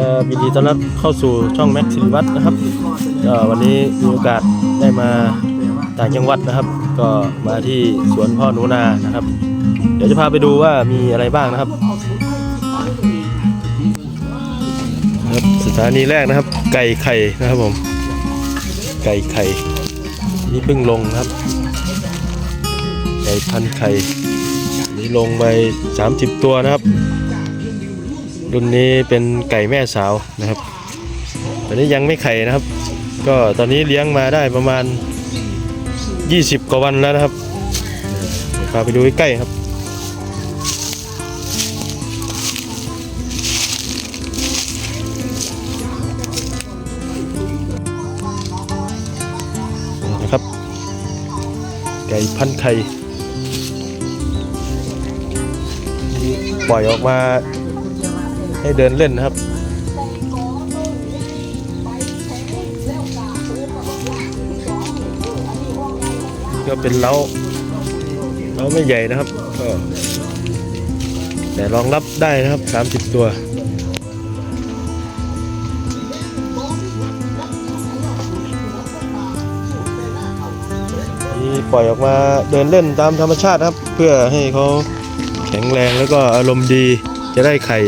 ครับยินดีต้อนรับเข้าสู่ช่องแม็กซิลิวัตนะครับก็วันนี้มีโอกาสได้มาต่างจังหวัดนะครับ ก็มาที่สวนพ่อหนูนานะครับ เดี๋ยวจะพาไปดูว่ามีอะไรบ้างนะครับครับสถานีแรกนะครับ ไก่ไข่นะครับผม ไก่ไข่นี่เพิ่งลงนะครับ ไก่พันไข่นี่ลงไป 30 ตัวนะครับ รุ่นนี้เป็นไก่แม่สาวนะครับตอนนี้ยังไม่ไข่นะครับ ก็ตอนนี้เลี้ยงมาได้ประมาณ 20 กว่าวันแล้วนะครับพาไปดูใกล้ครับ นะครับ ไก่พันไข่ปล่อยออกมา ให้เดินเล่นนะครับ ก็เป็นเล้าเล้าไม่ใหญ่นะครับก็แต่รองรับได้นะครับ 30 ตัวนี่ปล่อยออกมาเดินเล่นตามธรรมชาตินะครับ เพื่อให้เขาแข็งแรงแล้วก็อารมณ์ดี จะได้ไข่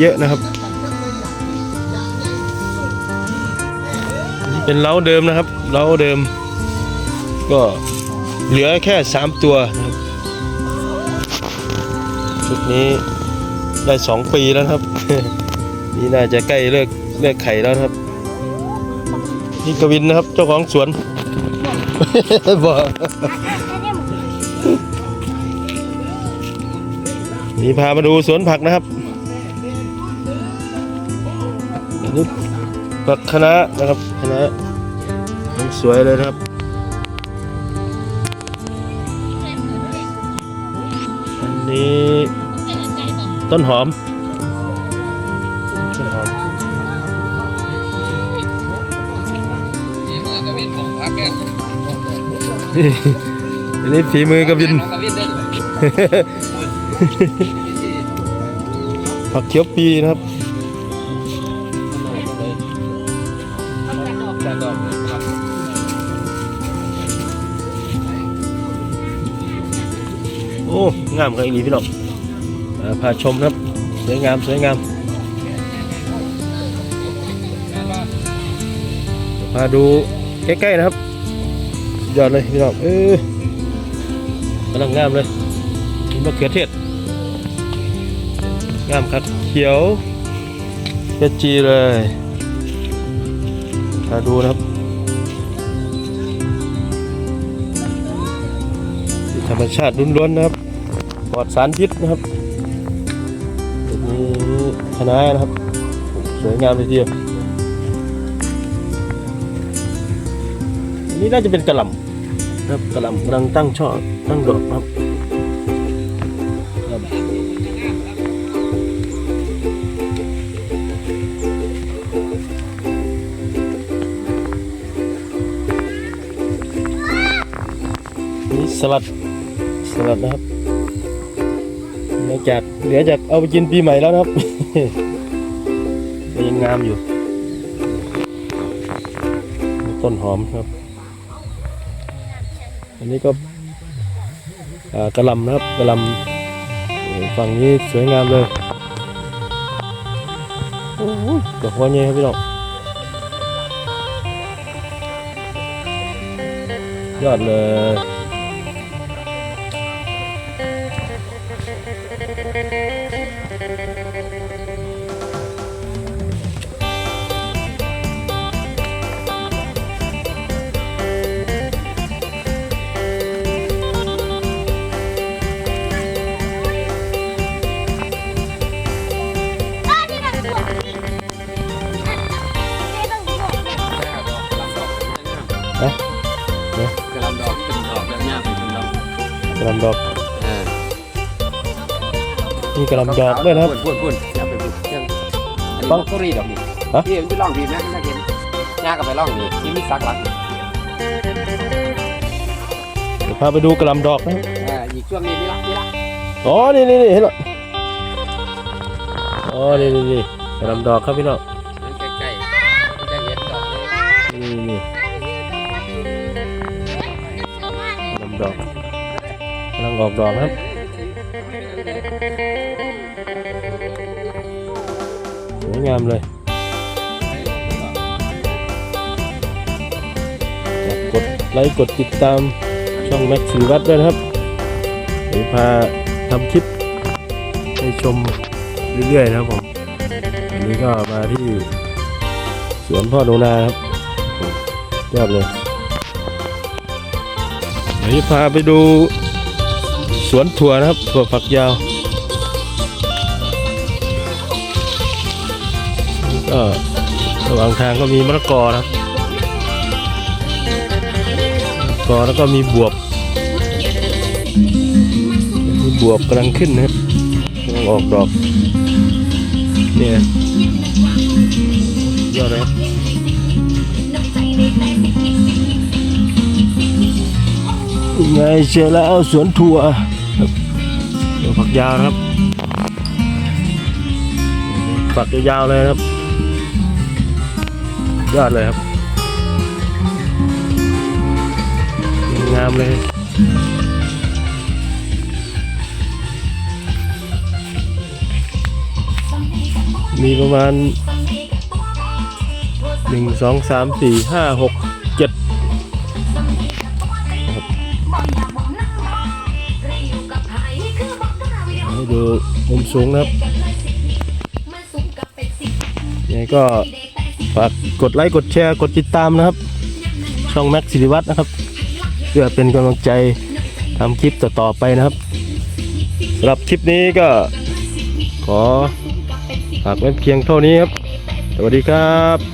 เยอะๆนะครับ เป็นเล้าเดิมนะครับ เล้าเดิม ก็เหลือแค่ 3 ตัวชุดนี้ได้ 2 ปีแล้วครับ นี่น่าจะใกล้เลิกเลิกไข่แล้วครับนี่กวินนะครับ เจ้าของสวนบอก นี่พามาดูสวนผักนะครับนนี้ผักคะน้านะครับคะน้าสวยเลยนะครับอันนี้ต้นหอมต้นหอมอันนี้ฝีมือกระบินของกระวิน ผักเขียวปีนะครับแต่ดอกเนี่ยครับโอ้งามครับอีหลีพี่น้องพาชมนะครับ สวยงามสวยงามพาดูใกล้ๆนะครับยอดเลยพี่น้องเออกำลังงามเลย มะเขือเทศงามครับเขียวเขจีเลยพาดูนะครับธรรมชาติล้วนๆนะครับปลอดสารพิษนะครับนี่คณะน้านะครับ สวยงามเลยทีเดียวอันนี้น่าจะเป็นกระหล่ำนะครับกระหล่ำกำลังตั้งช่อตั้งดอกครับ สลัดสลัดนะครับเหลือจากเหลือจากเอาไปกินปีใหม่แล้วนะครับ ยังงามอยู่ ต้นหอมครับ อันนี้ก็กระลำนะครับกระลำฝั่งนี้สวยงามเลยโอ้ยดอกหัวเงี้ยครับพี่น้องยอดเลย ฮะเนี่ยกระลำดอกเป็นดอกแบบเนี้ยเป็นดอกกระหลำดอ กอ่านี่กระหลำดอกด้วยนะครับพุ่นพุ่นอย่าไปพุ่นยังอันนี้ต้องก็รีดอกนี่ฮะ พี่มันจะล่องดีไหมถ้าเห็นย่ากับไปล่องนี่ที่มีซักลักเดี๋ยวพาไปดูกระหลำดอกนะครับอ่าอีกช่วงนี้นี่ละนี่ละอ๋อ นี่นี่นี่เห็นหรออ๋อ นี่นี่นี่กระหลำดอกครับพี่น้องนี่นี่ลำดอกกำลังออกดอกนะครับส วยงามเลยกดไลค์กดติดตามช่องแม็กซ์สิวัตด้วยนะครับเดี๋ยวพาทำคลิปให้ชมเรื่อยๆนะครับผมวันนี้ก็มาที่สวนพ่อโนนาครับยอดเลยเดี๋ยวพาไปดูสวนถั่วนะครับถั่วฝักยาว ก็ระหว่างทางก็มีมะละกอครับกอแล้วก็มีบวบ มีบวบกำลังขึ้นนะครับกำลังออกดอกเนี่ยยอดนะครับยังไงเจอแล้วสวนถั่วครับถั่วฝักยาวครับ ฝักยาวเลยครับ ยอดเลยครับ งามเลย มีประมาณหนึ่งสองสามสี่ห้าหกเจ็ดห้ดูมุมสูงนะครับยังไงก็ ฝากกดไลค์กดแชร์กดติดตามนะครับ ช่องแม็กซิริวัตนะครับ เพื่อเป็นกำลังใจทำคลิปต่อๆไปนะครับสำหรับคลิปนี้ก็ ขอฝากไว้เพียงเท่านี้ครับ สวัสดีครับ